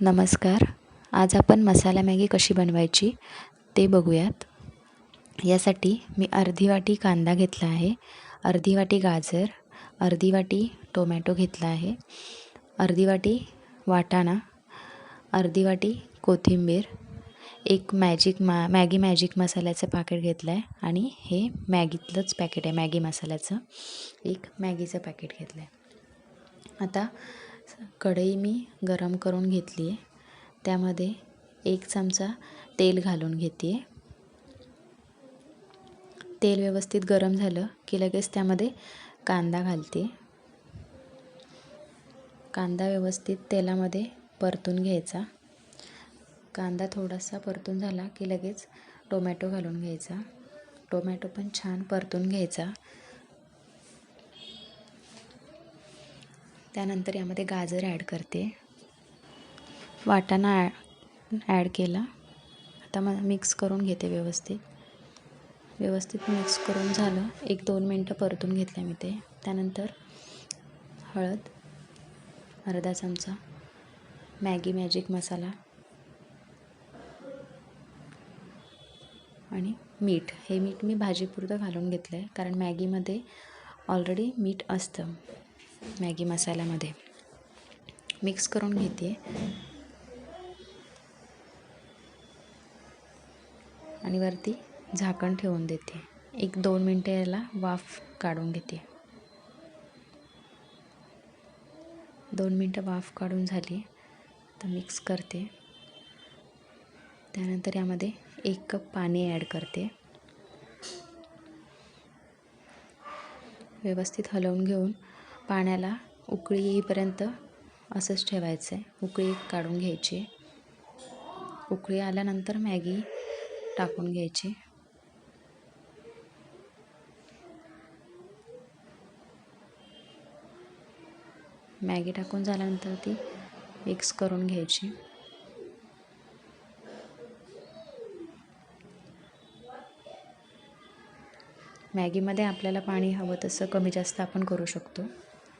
नमस्कार. आज आपण मसाला मॅगी कशी बनवायची ते बघूयात. यासाठी मी अर्धी वाटी कांदा घेतला आहे अर्धी वाटी गाजर अर्धी वाटी टोमॅटो घेतला आहे अर्धी वाटी वाटाणा अर्धी वाटी कोथिंबीर एक मॅजिक मा मॅगी मॅजिक मसाल्याचं पॅकेट घेतलं आहे आणि हे मॅगीतलंच पॅकेट आहे मॅगी मसाल्याचं. एक मॅगीचं पॅकेट घेतलं आहे आता कढई मी गरम करून घेतली आहे त्यामध्ये एक चमचा तेल घालून घेते तेल व्यवस्थित गरम झालं की लगेच त्यामध्ये कांदा घालते कांदा व्यवस्थित तेलामध्ये परतून घ्यायचा. कांदा थोडासा परतून झाला की लगेच टोमॅटो घालून घ्यायचा. टोमॅटो पण छान परतून घ्यायचा. त्यानंतर यामध्ये गाजर ॲड करते. वाटाणा ॲ ॲड केला. आता मग मिक्स करून घेते व्यवस्थित. व्यवस्थित मिक्स करून झालं. एक दोन मिनटं परतून घेतलं मी ते. त्यानंतर हळद अर्धा चमचा मॅगी मॅजिक मसाला आणि मीठ. हे मीठ मी भाजीपुरतं घालून घेतलं आहे कारण मॅगीमध्ये ऑलरेडी मीठ असतं. मॅगी मसाल्यामध्ये. मिक्स करून घेते. आणि वरती झाकण ठेवून देते. एक दोन मिनटं याला वाफ काढून घेते. दोन मिनटं वाफ काढून झाली तर मिक्स करते. त्यानंतर यामध्ये एक कप पाणी ॲड करते. व्यवस्थित हलवून घेऊन पाण्याला उकळी येईपर्यंत असंच ठेवायचं आहे. उकळी काढून घ्यायची. उकळी आल्यानंतर मॅगी टाकून घ्यायची. मॅगी टाकून झाल्यानंतर ती मिक्स करून घ्यायची. मॅगीमध्ये आपल्याला पाणी हवं तसं कमी जास्त आपण करू शकतो.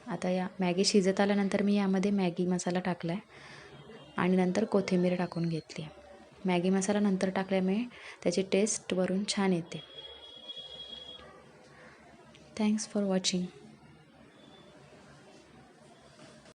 आता या मॅगी शिजत आल्यानंतर मी यामध्ये मॅगी मसाला टाकला आहे आणि नंतर कोथिंबीर टाकून घेतली. मॅगी मसाला नंतर टाकल्यामुळे त्याची टेस्ट वरून छान येते. Thanks for watching